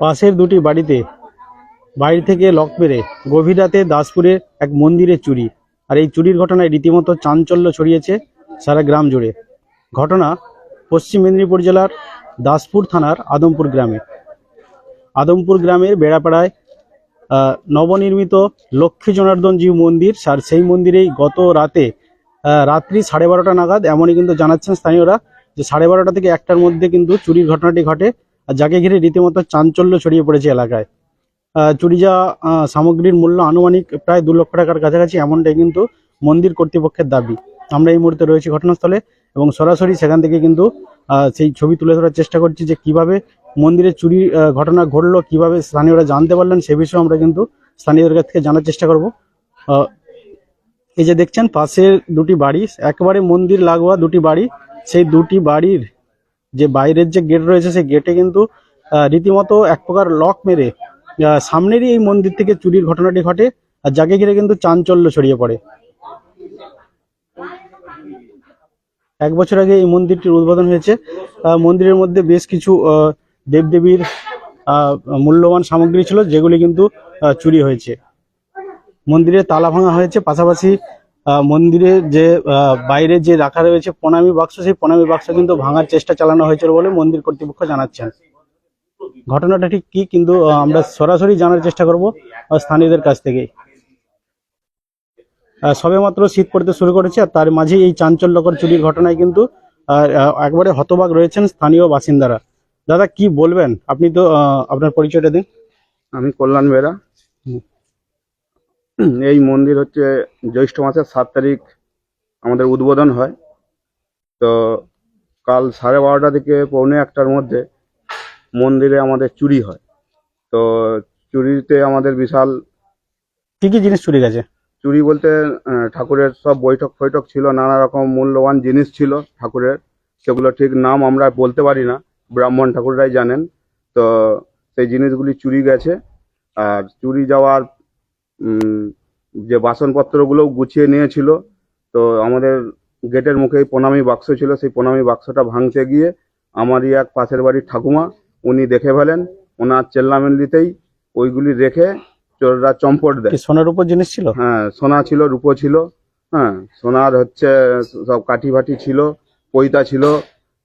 পাশের দুটি বাড়িতে বাড়ি থেকে লক মেরে গভীর রাতে দাসপুরে এক মন্দিরে চুরি। আর এই চুরির ঘটনায় রীতিমতো চাঞ্চল্য ছড়িয়েছে সারা গ্রাম জুড়ে। ঘটনা পশ্চিম মেদিনীপুর জেলার দাসপুর থানার আদমপুর গ্রামে। আদমপুর গ্রামের বেড়াপাড়ায় নবনির্মিত লক্ষ্মী জনার্দন জিউ মন্দির। আর সেই মন্দিরেই গত রাতে রাত্রি সাড়ে বারোটা নাগাদ এমনই কিন্তু জানাচ্ছেন স্থানীয়রা যে সাড়ে বারোটা থেকে একটার মধ্যে কিন্তু চুরির ঘটনাটি ঘটে। আর যাকে ঘিরে রীতিমতো চাঞ্চল্য ছড়িয়ে পড়েছে এলাকায়। চুরি যাওয়া সামগ্রীর মূল্য আনুমানিক প্রায় দু লক্ষ টাকার কাছাকাছি, এমনটাই কিন্তু মন্দির কর্তৃপক্ষের দাবি। আমরা এই মুহূর্তে রয়েছি ঘটনাস্থলে এবং সরাসরি সেখান থেকে কিন্তু সেই ছবি তুলে ধরার চেষ্টা করছি যে কীভাবে মন্দিরে চুরি ঘটনা ঘটলো, কীভাবে স্থানীয়রা জানতে পারলেন, সে বিষয়ে আমরা কিন্তু স্থানীয়দের কাছ থেকে জানার চেষ্টা করব। এই যে দেখছেন, পাশের দুটি বাড়ি, একবারে মন্দির লাগোয়া দুটি বাড়ি, সেই দুটি বাড়ির যে বাইরের যে গেট রয়েছে, সেই গেটে কিন্তু রীতিমতো এক প্রকার লক মেরে সামনেরই এই মন্দির থেকে চুরির ঘটনাটি ঘটে আর যাকে ঘিরে কিন্তু চাঞ্চল্য ছড়িয়ে পড়ে। এক বছর আগে এই মন্দিরটির উদ্বোধন হয়েছে। মন্দিরের মধ্যে বেশ কিছু দেবদেবীর মূল্যবান সামগ্রী ছিল, যেগুলি কিন্তু চুরি হয়েছে। মন্দিরে তালা ভাঙা হয়েছে, পাশাপাশি আহ, মন্দিরে যে বাইরে যে রাখা রয়েছে প্রণামী বাক্স সেই প্রণামী বাক্স কিন্তু ভাঙার চেষ্টা চালানো হয়েছিল বলে মন্দির কর্তৃপক্ষ জানাচ্ছেন। ঘটনাটা ঠিক কি কিন্তু আমরা সরাসরি জানার চেষ্টা করব স্থানীয়দের কাছ থেকে। আহ, সবেমাত্র শীত পড়তে শুরু করেছে আর তার মাঝে এই চাঞ্চল্যকর চুরির ঘটনায় কিন্তু একবারে হতবাক রয়েছেন স্থানীয় বাসিন্দারা। দাদা কি বলবেন? আপনি তো আপনার পরিচয়টা দিন। আমি কল্যাণ বেরা। হুম। এই মন্দির হচ্ছে জ্যৈষ্ঠ মাসের সাত তারিখ আমাদের উদ্বোধন হয়। তো কাল সাড়ে বারোটা থেকে পৌনে একটার মধ্যে মন্দিরে আমাদের চুরি হয়। তো চুরিতে আমাদের বিশাল কি কি জিনিস চুরি গেছে? চুরি বলতে ঠাকুরের সব বৈঠক ফৈঠক ছিল নানা রকম মূল্যবান জিনিস ছিল ঠাকুরের। সেগুলো ঠিক নাম আমরা বলতে পারি না ব্রাহ্মণ ঠাকুররাই জানেন। তো সেই জিনিসগুলি চুরি গেছে। আর চুরি যাওয়ার যে বাসনপত্রগুলো গুছিয়ে নিয়েছিল তো আমাদের গেটের মুখেই প্রণামী বাক্স ছিল সেই প্রণামী বাক্সটা ভাঙতে গিয়ে আমারই এক পাশের বাড়ির ঠাকুমা উনি দেখে ফেলেন ওনার চেল্লামেল্লিতেই ওইগুলি রেখে চোররা চম্পট দেয়। সোনার উপর জিনিস ছিল? হ্যাঁ সোনা ছিল রূপো ছিল হ্যাঁ সোনার হচ্ছে সব কাঠি ফাটি ছিল পৈতা ছিল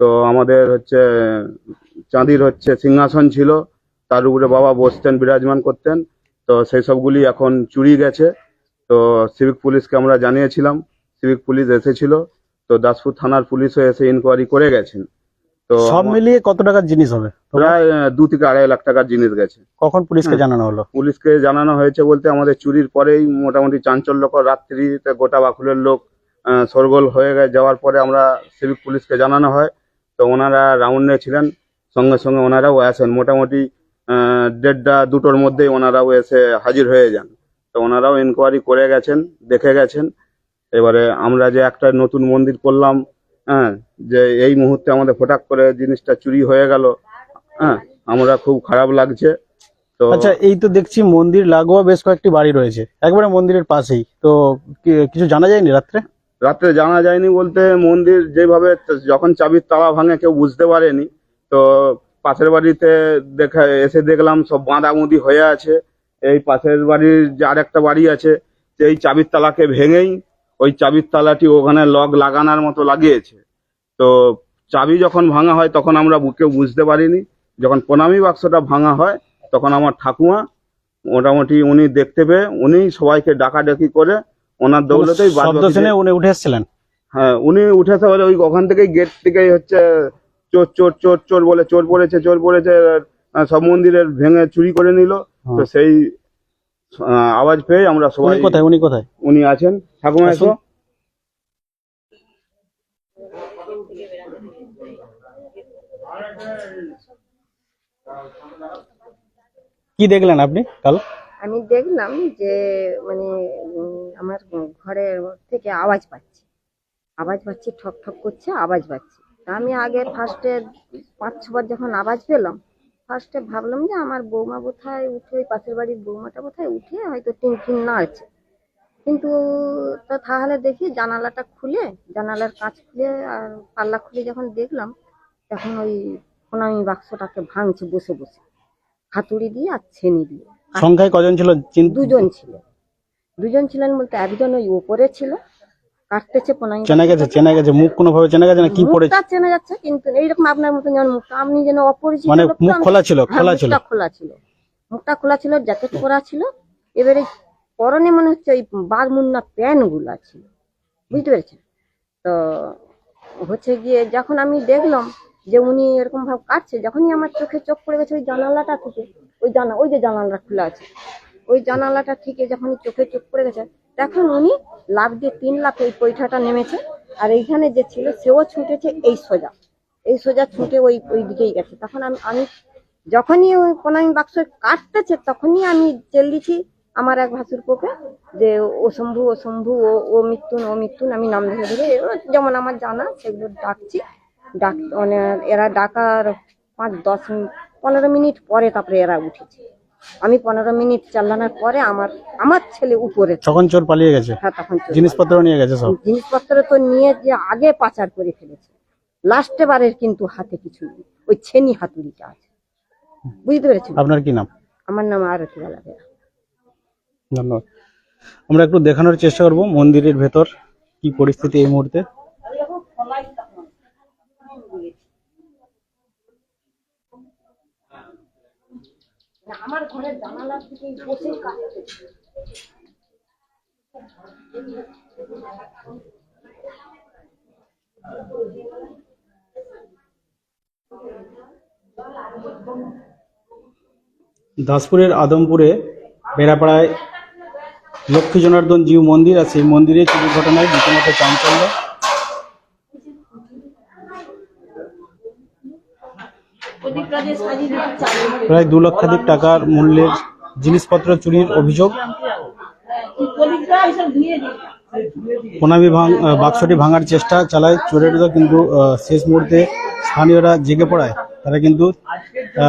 তো আমাদের হচ্ছে চাঁদির হচ্ছে সিংহাসন ছিল তার উপরে বাবা বসতেন বিরাজমান করতেন তো সেই সবগুলি এখন চুরি গেছে। তো সিভিক পুলিশকে আমরা জানিয়েছিলাম সিভিক পুলিশ এসেছিল তো দাসপুর থানার পুলিশও এসে ইনকোয়ারি করে গেছেন। তো সব মিলিয়ে কত টাকার জিনিস হবে? প্রায় দু থেকে আড়াই লাখ টাকার জিনিস গেছে। কখন পুলিশকে জানানো হলো? পুলিশকে জানানো হয়েছে বলতে আমাদের চুরির পরেই মোটামুটি চাঞ্চল্যকর রাত্রিতে গোটা বাকুলের লোক আহ, শোরগোল হয়ে গে- যাওয়ার পরে আমরা সিভিক পুলিশকে জানানো হয়। তো ওনারা রাউন্ডে ছিলেন সঙ্গে সঙ্গে ওনারাও আসেন। মোটামুটি দেড়টা দুটোর মধ্যেই ওনারাও এসে হাজির হয়ে যান। তো ওনারাও ইনকোয়ারি করে গেছেন দেখে গেছেন। এবারে আমরা যে একটা নতুন মন্দির করলাম হ্যাঁ যে এই মুহূর্তে আমাদের ফটাক করে জিনিসটা চুরি হয়ে গেল হ্যাঁ আমরা খুব খারাপ লাগছে। তো আচ্ছা এই তো দেখছি মন্দির লাগোয়া বেশ কয়েকটি বাড়ি রয়েছে একবারে মন্দিরের পাশেই। তো কিছু জানা যায়নি রাত্রে? রাত্রে জানা যায়নি বলতে মন্দির যেভাবে যখন চাবির তালা ভাঙে কেউ বুঝতে পারেনি। তো পাশের বাড়িতে দেখা এসে দেখলাম সব বাঁধামুদি হয়ে আছে। এই পাশের বাড়ির যে আরেকটা বাড়ি আছে সেই চাবির তালাকে ভেঙেই ওই চাবির তালাটি ওখানে লক লাগানোর মতো লাগিয়েছে। তো চাবি যখন ভাঙা হয় তখন আমরা কেউ বুঝতে পারিনি। যখন প্রণামী বাক্সটা ভাঙা হয় তখন আমার ঠাকুমা মোটামুটি উনি দেখতে পেয়ে উনি সবাইকে ডাকাডাকি করে ওনার দৌলতেই উনি উঠে এসেছিলেন? হ্যাঁ উনি উঠেছে বলে ওই ওখান থেকেই গেট থেকেই হচ্ছে চোর চোর চোর চোর বলে চোর পড়েছে চোর পড়েছে সব মন্দিরের ভেঙে চুরি করে নিল। তো হ্যাঁ। সেই আওয়াজ পেয়ে আমরা সবাই কোথায় উনি কোথায়? উনি আছেন। ঠাকুমা এসো কি দেখলেন আপনি কাল? আমি দেখলাম যে মানে আমার ঘরের থেকে আওয়াজ পাচ্ছি। আওয়াজ পাচ্ছি ঠক ঠক করছে আওয়াজ পাচ্ছি। তা আমি আগে ফার্স্টে পাঁচ ছবার যখন আওয়াজ পেলাম ফার্স্টে ভাবলাম যে আমার বৌমা কোথায় উঠে ওই পাশের বাড়ির বৌমাটা কোথায় উঠে হয়তো টিন টিন নাড়ছে। কিন্তু তা তাহলে দেখি জানালাটা খুলে জানালার কাঁচ খুলে আর পাল্লা খুলে যখন দেখলাম তখন ওই প্রণামী বাক্সটাকে ভাঙছে বসে বসে। হাতুড়ি দিয়ে আর ছেনি দিয়ে। সংখ্যায় কজন ছিল? দুজন ছিল। দুজন ছিলেন বলতে একজন ওই উপরে ছিল কাটতেছে পোনাই চেনা গেছে চেনা গেছে মুখ কোনো ভাবে চেনা গেছে না কি পড়েছে? মুখটা চেনা যাচ্ছে কিন্তু এইরকম আপনার মতন যেমন মুখটা আপনি যেন অপরিচিত মানে মুখ খোলা ছিল, হ্যাঁ, খোলা ছিল। মুখটা খোলা ছিল। মুখটা খোলা ছিল জ্যাকেট পরা ছিল। এবারে পরনে মনে হচ্ছে ওই বারমুন্না প্যান্টগুলা ছিল। বুঝতে পেরেছেন? তো হচ্ছে গিয়ে যখন আমি দেখলাম যে উনি এরকম ভাবে কাটছে যখনই আমার চোখে চোখ পড়ে গেছে ওই জানালাটা থেকে ওই জানা ওই যে জানালাটা খোলা আছে ওই জানালাটা থেকে যখনই চোখে চোখ পড়ে গেছে, তখন উনি লাভ দিয়ে তিন লাখ ওই পৈঠাটা নেমেছে, আর এইখানে যে ছিল সেও ছুটেছে এই সোজা। এই সোজা ছুটে ওই ওই দিকেই গেছে। তখন আমি আমি যখনই ওই প্রণামী বাক্স কাটতেছে, তখনই আমি চেল দিছি আমার এক ভাসুর পোকে যে, ও শম্ভু ও শম্ভু, ও ও মৃত্যুন ও মৃত্যুন আমি নাম ধরে ধরে যেমন আমার জানা, সেগুলো ডাকছি। ডাক মানে এরা ডাকার পাঁচ, দশ, পনেরো মিনিট পরে তারপরে এরা উঠেছে। আমি পনেরো মিনিট চালানোর পরে আমার আমার ছেলে উপরে তখন চোর পালিয়ে গেছে? হ্যাঁ তখন জিনিসপত্র নিয়ে গেছে সব? জিনিসপত্র তো নিয়ে যে আগে পাচার করে ফেলেছে। লাস্টে বারের কিন্তু হাতে কিছু নেই। ওই ছেনি হাতুড়িটা আছে। বুঝতে পেরেছেন? আপনার কি নাম? আমার নাম আরতি বালা। ধন্যবাদ। আমরা একটু দেখানোর চেষ্টা করব মন্দিরের ভেতর কি পরিস্থিতি এই মুহূর্তে। আমার ঘরের জানালার দিকে বসে কাটছে দাসপুরের আদমপুরে, বেড়াপাড়ায় লক্ষ্মী জনার্দন জিউ মন্দির আছে। সেই মন্দিরে চুরির ঘটনায় রীতিমতো চাঞ্চল্য। প্রায় দু লক্ষাধিক টাকার মূল্যের জিনিসপত্র চুরির অভিযোগ। বাক্সটি ভাঙার চেষ্টা চালায় চোরেরা কিন্তু শেষ মুহূর্তে স্থানীয়রা জেগে পড়ায়। তারা কিন্তু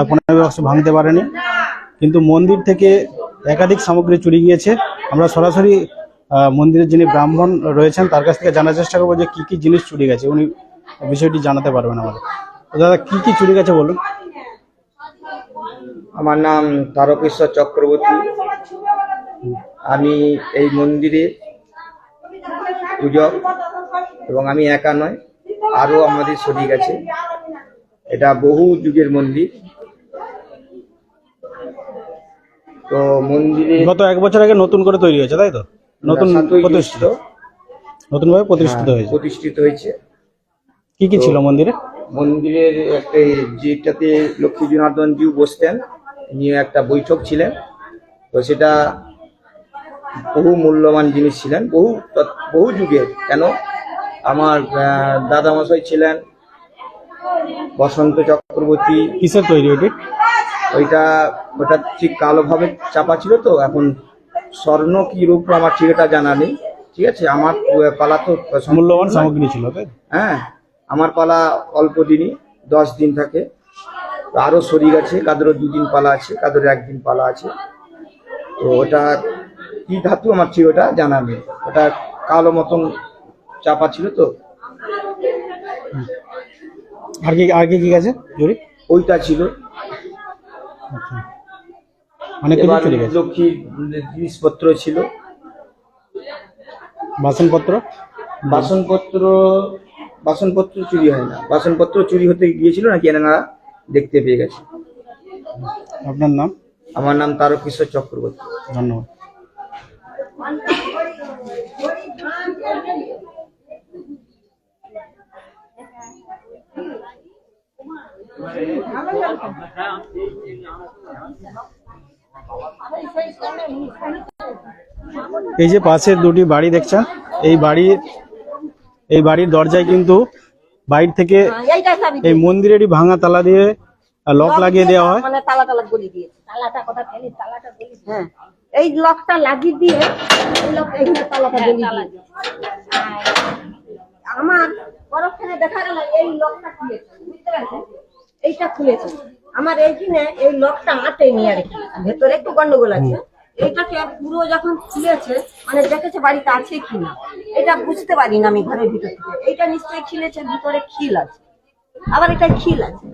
প্রণামী বাক্স ভাঙতে পারেনি। কিন্তু মন্দির থেকে একাধিক সামগ্রী চুরি গিয়েছে। আমরা সরাসরি মন্দিরের যিনি ব্রাহ্মণ রয়েছেন, তার কাছ থেকে জানার চেষ্টা করব যে কি কি জিনিস চুরি গেছে। উনি বিষয়টি জানাতে পারবেন আমাদের। দাদা, কি কি চুরি গেছে বলুন? আমার নাম তারকেশ্বর চক্রবর্তী। আমি এই মন্দিরে পূজক এবং আমি একা নয় আরও আমাদের শরিক আছে। এটা বহু যুগের মন্দির। তো মন্দিরে গত এক বছর আগে নতুন করে তৈরি হয়েছে তাই তো? নতুন প্রতিষ্ঠিত। নতুনভাবে প্রতিষ্ঠিত হ্যাঁ, হয়েছে। প্রতিষ্ঠিত হয়েছে। কি কি ছিল মন্দিরে? মন্দিরের একটা যেটাতে লক্ষ্মী জনার্দন জিউ বসতেন নিয়ে একটা বৈঠক ছিলেন। তো সেটা বহু মূল্যবান জিনিস ছিলেন। বহু বহু যুগের। কেন? আমার দাদামশাই ছিলেন বসন্ত চক্রবর্তী। কিসের তৈরি ওটি ওইটা ওটা ঠিক কালোভাবে চাপা ছিল তো। এখন স্বর্ণ কি রূপ আমার ঠিক এটা জানা নেই। ঠিক আছে আমার পালা তো মূল্যবান সামগ্রী ছিল হ্যাঁ আমার পালা অল্প দিনই দশ দিন থাকে। তো আরও শরীর আছে কাদেরও দুদিন পালা আছে কাদের একদিন পালা আছে। তো ওটা কি ধাতু আমার ঠিক ওটা জানা নেই। ওটা কালো মতন চাপা ছিল তো। আর কি আর কি কি গেছে? চুরি ওইটা ছিল। অনেক কিছু গেছে। জিনিসপত্র ছিল। বাসনপত্র? বাসনপত্র বাসনপত্র চুরি হয় না। বাসনপত্র চুরি হতে গিয়েছিল নাকি এনারা? দেখতে পেয়ে গেছে। আপনার নাম? আমার নাম তারক কিশোর চক্রবর্তী। ধন্যবাদ। এই যে পাশের দুটি বাড়ি দেখছেন এই বাড়ির এই বাড়ির দরজায় কিন্তু বাইরে থেকে এইটা চাবি এই মন্দিরেরই ভাঙা তালা দিয়ে লক লাগিয়ে দেওয়া হয়। মানে তালা তালা গলি দিয়েছে। তালাটা কথা ফেলি তালাটা গলি হ্যাঁ। এই লকটা লাগিয়ে দিয়ে এই লক এইখানে তালাটা গলি দিয়ে আমার পরক্ষণে দেখা গেল এই লকটা খুলেছে বুঝতে পারছেন? এইটা খুলেছে। আমার এইখানে এই লকটা আটেনি আর কি। ভেতরে একটু গন্ডগোল আছে। এইটাকে পুরো যখন খুলেছে মানে দেখেছে বাড়িতে আছে কিনা এটা বুঝতে পারি না আমি ঘরের ভিতর থেকে। এটা নিশ্চয়ই খিলেছে ভিতরে খিল আছে। আবার এটা খিল আছে।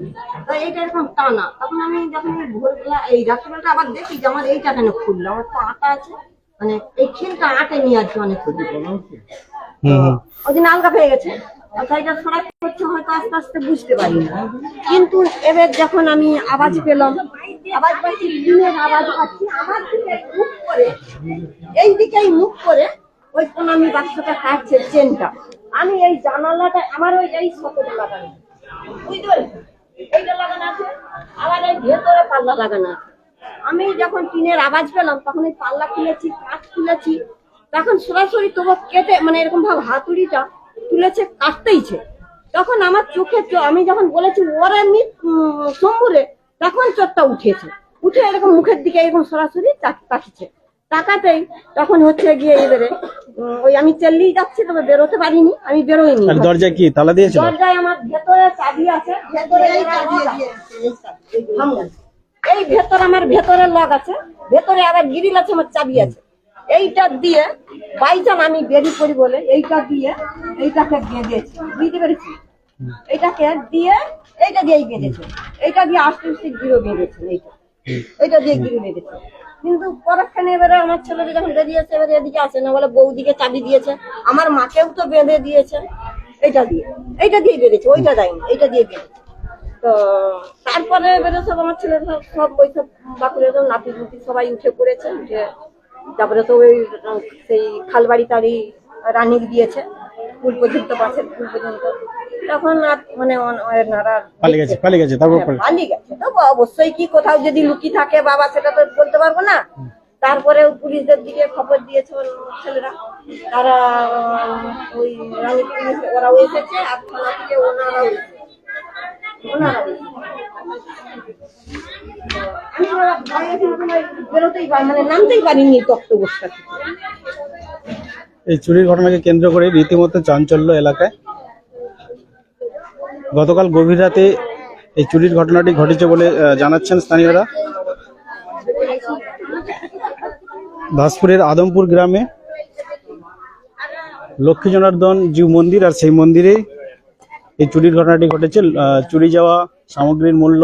তো এইটা এরকম টানা। তখন আমি যখন ভোরবেলা এই রাত্রিবেলাটা আবার দেখি যে আমার এইটা কেন খুললো? আমার তো আটা আছে। মানে এই খিলটা আটে নিয়ে কি অনেক ওই দিন আলগা পেয়ে গেছে। তাইটা করছে হয়তো আস্তে আস্তে বুঝতে পারি না। কিন্তু এবার যখন আমি আওয়াজ পেলাম, আওয়াজ পাচ্ছি আওয়াজ পাচ্ছি, আমার দিকে মুখ করে, এই দিকেই মুখ করে, ওই আমি বাচ্চাটা কাটছে চেনটা আমি এই জানালাটা, আমার ওই এই শতটা লাগানো বুঝতে এইটা ভেতরে পাল্লা আমি যখন টিনের আওয়াজ পেলাম, তখন এই পাল্লা খুলেছি, কাঠ খুলেছি। তখন সরাসরি তবু কেটে মানে এরকম ভাবে হাতুড়িটা তুলেছে কাটতেইছে। তখন আমার চোখে আমি যখন বলেছি ওরা এমনি উম, সম্বুরে তখন চোখটা উঠেছে। উঠে এরকম মুখের দিকে এরকম সরাসরি তাক- তাকিয়েছে। তাকাতেই তখন হচ্ছে গিয়ে এবারে ওই আমি চেল্লেই যাচ্ছি তবে বেরোতে পারিনি আমি বেরোইনি। আর দরজায় কি তালা দিয়েছিল? দরজায় আমার ভেতরে চাবি আছে ভেতরে এই চাবি থামুন। এই ভেতর আমার ভেতরে লক আছে ভেতরে আবার গ্রিল আছে আমার চাবি আছে। এইটা দিয়ে বাইচান আমি বেরি করি বলে এইটা দিয়ে এইটাকে বেঁধেছি। বুঝতে পেরেছি? এইটাকে দিয়ে এইটা দিয়েই বেঁধেছে। এইটা দিয়ে আস্তে আস্তে গিরো বেঁধেছে এইটা। এইটা দিয়ে গিরো বেঁধেছে। কিন্তু পরক্ষণে এবারে আমার ছেলেটা যখন বেরিয়েছে, এবারে এদিকে আসে না, বলে বৌদিকে চাবি দিয়েছে। আমার মাকেও তো বেঁধে দিয়েছে। এইটা দিয়ে। এইটা দিয়ে বেঁধেছে, ওইটা দেয়নি, এইটা দিয়ে বেঁধেছে। তো তারপরে এবারে সব আমার ছেলে সব ওই সব সব নাতি মুতি সবাই উঠে পড়েছে, উঠে তারপরে তো ওই সেই খালবাড়ি তারই রানিক দিয়েছে ফুল পর্যন্ত বাসের ফুল পর্যন্ত তখন আর মানে অন- পালিয়ে গেছে পালিয়ে গেছে তারপর হ্যাঁ, পালিয়ে গেছে। তো অবশ্যই কি কোথাও যদি লুকি থাকে বাবা সেটা তো বলতে পারব না। তারপরে পুলিশদের দিকে খবর দিয়েছে ছেলেরা। তারা ওই রানী পুলিশ ওরাও এসেছে আর থানা থেকে ওনারাও এসেছে। ওনারাও। আমি বেরোতেই মানে নামতেই পারিনি থেকে এই চুরির ঘটনাকে কেন্দ্র করে রীতিমতো চাঞ্চল্য এলাকায়। গতকাল গভীর রাতে এই চুরির ঘটনাটি ঘটেছে বলে জানাচ্ছেন স্থানীয়রা। দাসপুরের আদমপুর গ্রামে লক্ষ্মী জনার্দন জিউ মন্দির আর সেই মন্দিরে এই চুরির ঘটনাটি ঘটেছে। চুরি যাওয়া সামগ্রীর মূল্য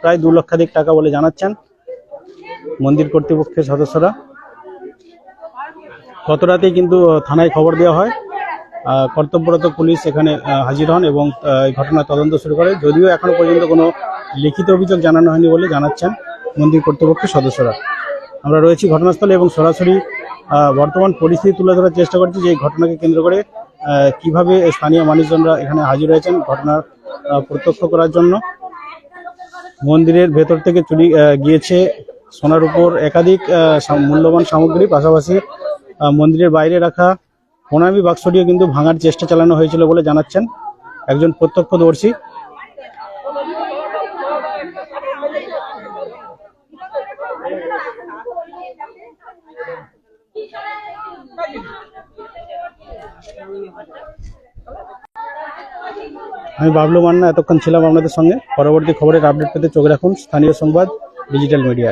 প্রায় দু লক্ষাধিক টাকা বলে জানাচ্ছেন মন্দির কর্তৃপক্ষের সদস্যরা। গত রাতেই কিন্তু থানায় খবর দেওয়া হয় কর্তব্যরত পুলিশ এখানে হাজির হন এবং এই ঘটনার তদন্ত শুরু করে। যদিও এখনও পর্যন্ত কোনো লিখিত অভিযোগ জানানো হয়নি বলে জানাচ্ছেন মন্দির কর্তৃপক্ষের সদস্যরা। আমরা রয়েছি ঘটনাস্থলে এবং সরাসরি বর্তমান পরিস্থিতি তুলে ধরার চেষ্টা করছি যে এই ঘটনাকে কেন্দ্র করে কীভাবে স্থানীয় মানুষজনরা এখানে হাজির হয়েছেন, ঘটনার প্রত্যক্ষ করার জন্য। মন্দিরের ভেতর থেকে চুরি গিয়েছে সোনার উপর একাধিক মূল্যবান সামগ্রী, পাশাপাশি মন্দিরের বাইরে রাখা প্রণামী বাক্সটিও কিন্তু ভাঙার চেষ্টা চালানো হয়েছিল বলে জানাচ্ছেন একজন প্রত্যক্ষদর্শী। আমি বাবলু মান্না, এতক্ষণ ছিলাম আপনাদের সঙ্গে। পরবর্তী খবরের আপডেট পেতে চোখ রাখুন। স্থানীয় সংবাদ ডিজিটাল মিডিয়া